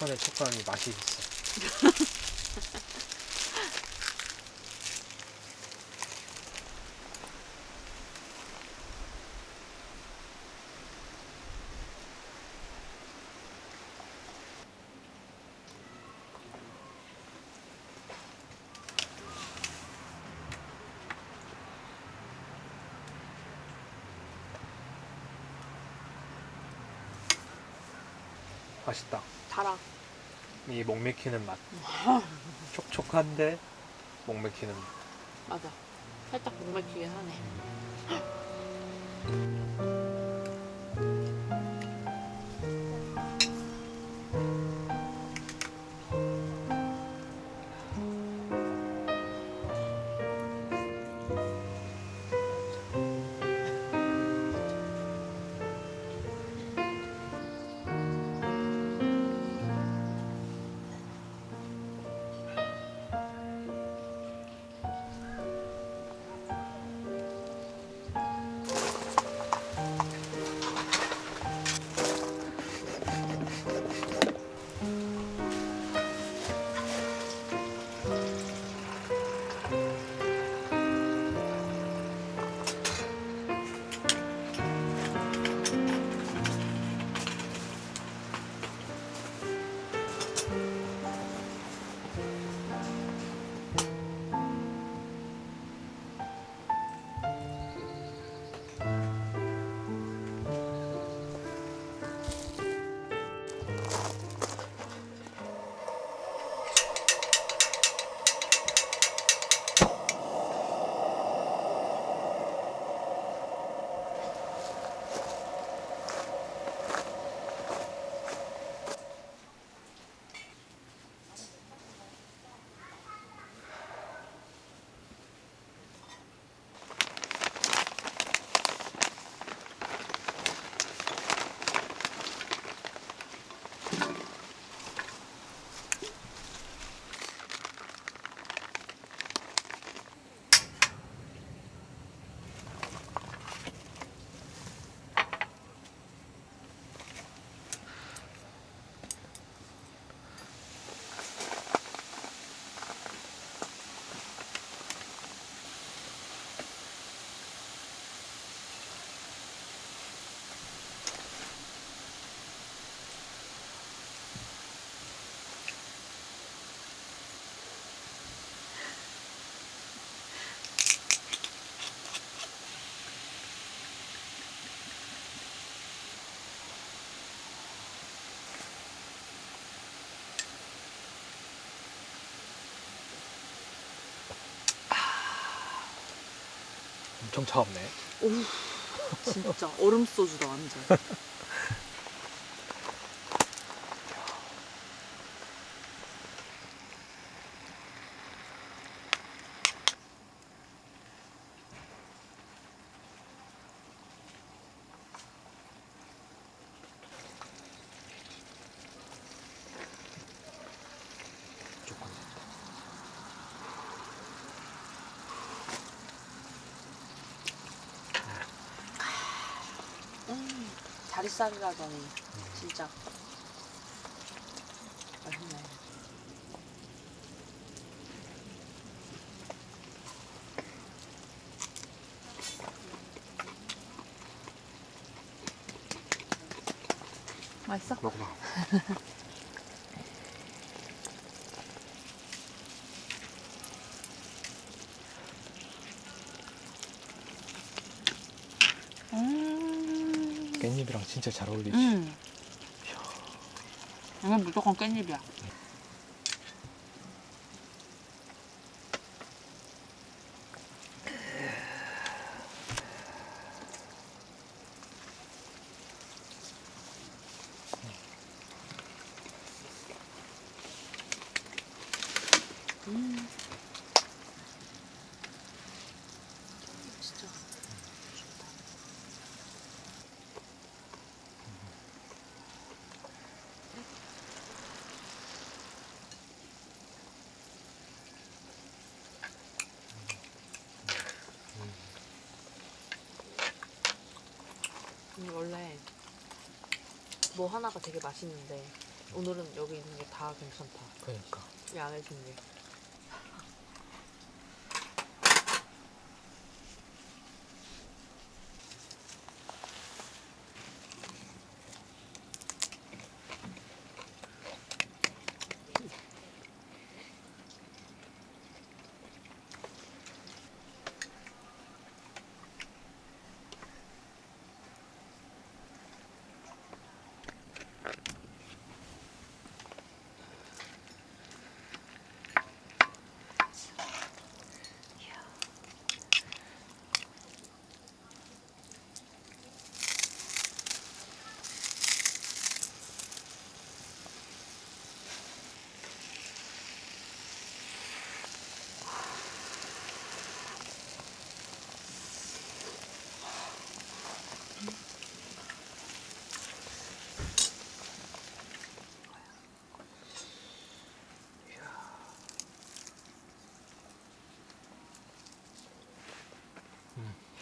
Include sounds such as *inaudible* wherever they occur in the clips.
손의 촉감이 맛이 있어. *laughs* 맛있다. 달아. 이 목맥히는 맛. 촉촉한데 목맥히는 맛. 맞아. 살짝 목 막히긴 하네. *laughs* 엄청 차갑네. 오, 진짜 얼음 소주다 완전. 다리살이라더니 진짜 맛있네. 맛있어? 먹어봐. *laughs* 음. 깻잎이랑 진짜 잘 어울리지. 음. 이건 무조건 깻잎이야. 원래 뭐 하나가 되게 맛있는데 오늘은 여기 있는 게 다 괜찮다. 그러니까. 이 안에 준 게.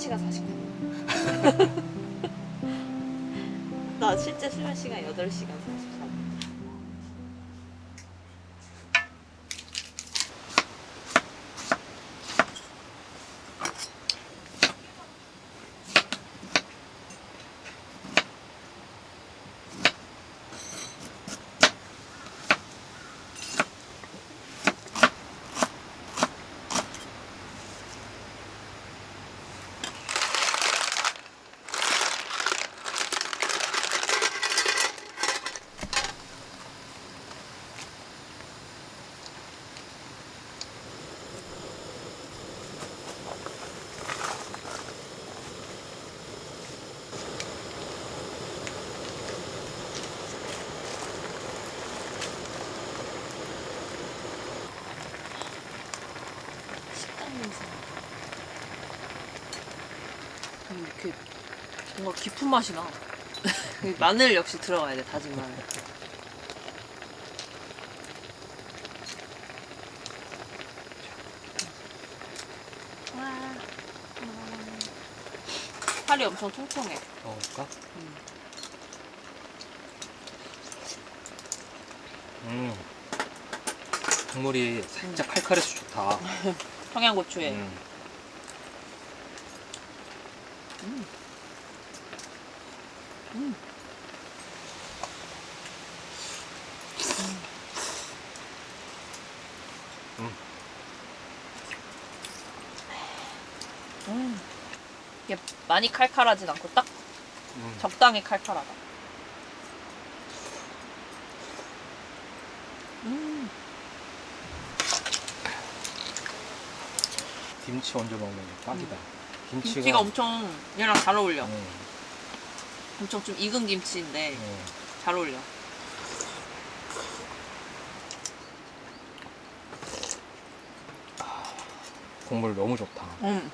1시간 49분. *laughs* 나 실제 수면 시간 8시간 44분. 식당 냄새. 이렇게 뭔가 깊은 맛이 나. *laughs* 마늘 역시 들어가야 돼, 다진 마늘. 와. 살이 엄청 통통해. 먹어볼까? 음. 음. 국물이 살짝 칼칼해서 좋다. *laughs* 청양고추에. 음. 음. 음. 음. 이게 많이 칼칼하진 않고 딱 음. 적당히 칼칼하다. 음. 김치 얹어 먹는 게 딱이다. 김치가, 김치가 엄청 얘랑 잘 어울려. 음, 엄청 좀 익은 김치인데 어. 잘 어울려. 국물 너무 좋다. 음.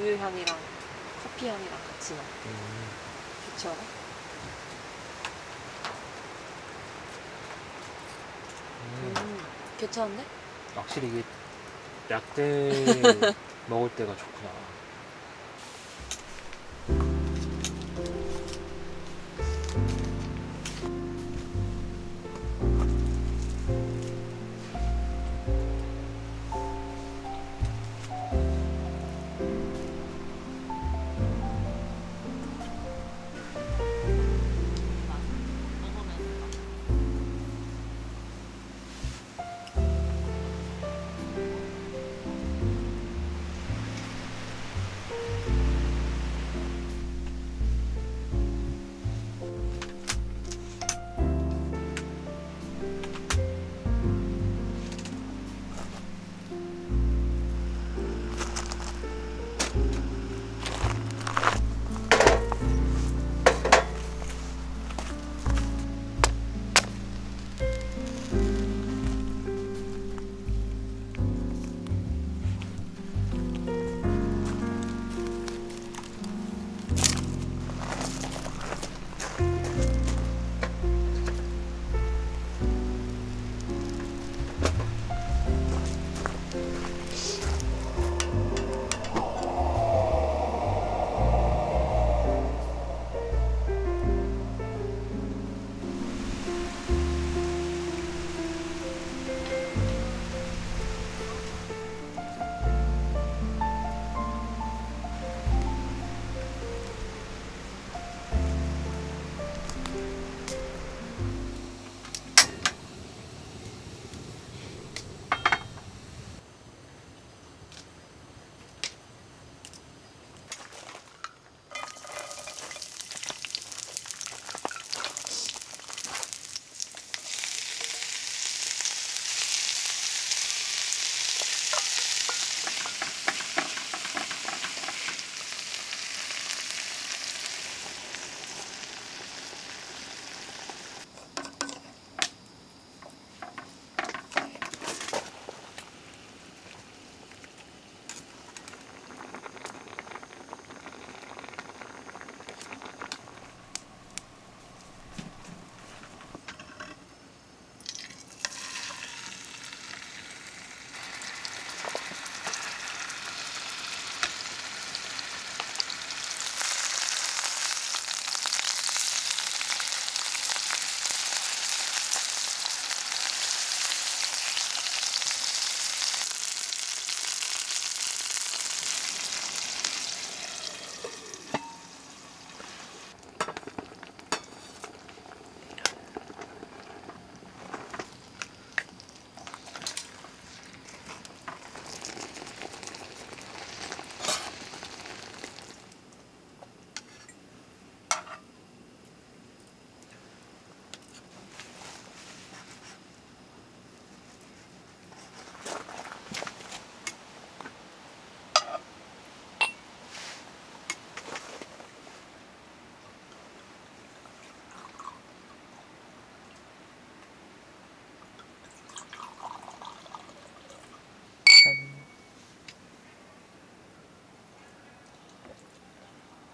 우유 향이랑 커피 향이랑 같이 나. 좋지 않아? 음, 괜찮은데? 확실히 이게 *laughs* 약대 먹을 때가 좋구나.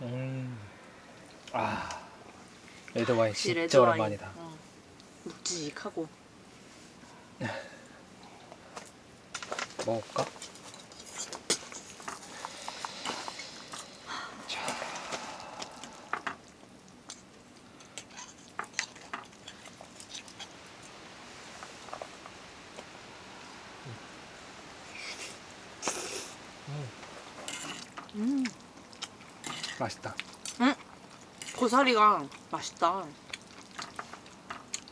음. 아. 레드 와인 역시 진짜 레드 오랜만이다. 어. 묵직하고 *laughs* 먹을까? 고사리가 맛있다.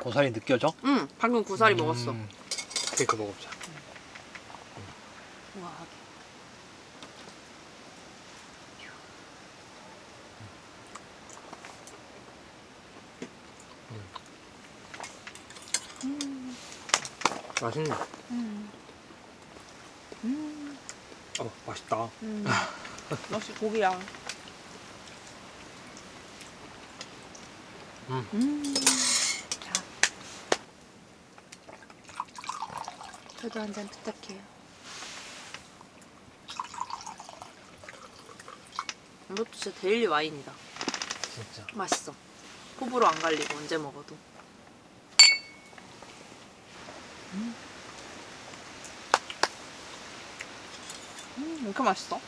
고사리 느껴져? 응, 방금 고사리 음. 먹었어. 케이크 먹어보자. 와. 맛있네. 음. 음. 어 맛있다. 음. 역시 고기야. *laughs* 음. 음. 자. 저도 한 잔 부탁해요. 이것도 진짜 데일리 와인이다. 진짜. 맛있어. 호불호 안 갈리고 언제 먹어도. 음. 음, 왜 이렇게 맛있어?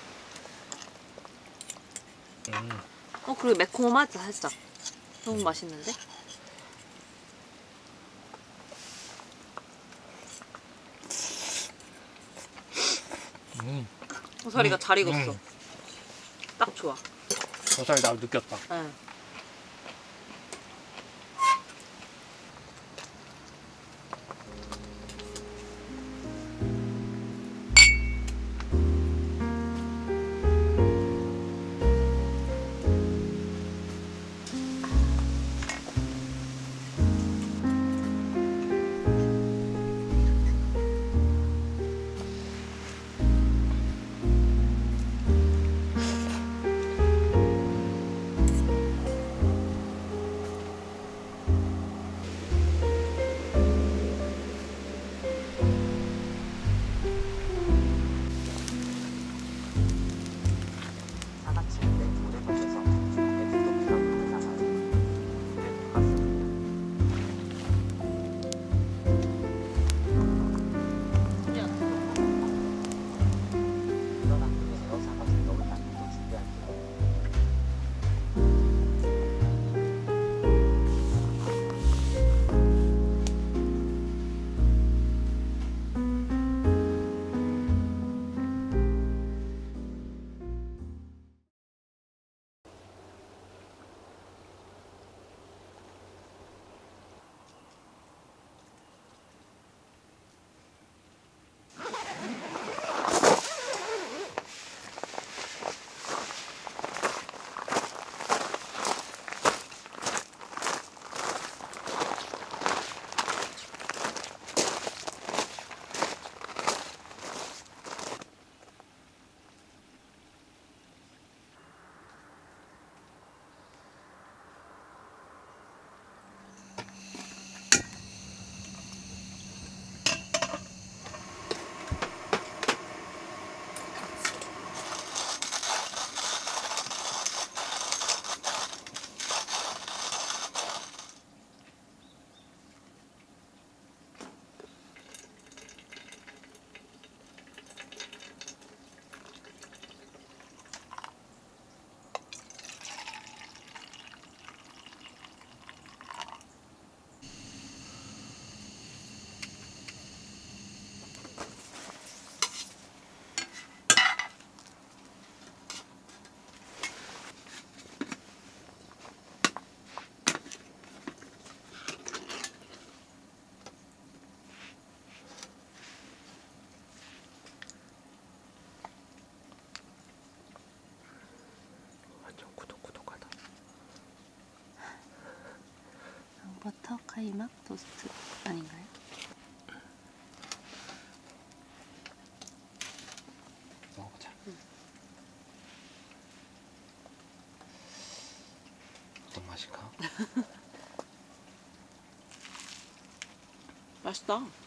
음. 어, 그리고 매콤하다, 살짝. 너무 맛있는데? 음. 고사리가 잘 익었어. 음. 딱 좋아. 고사리 나 느꼈다. 응. 버터 카이막 토스트 아닌가요? 먹어보자. 어떤 맛일까? *laughs* 맛있다.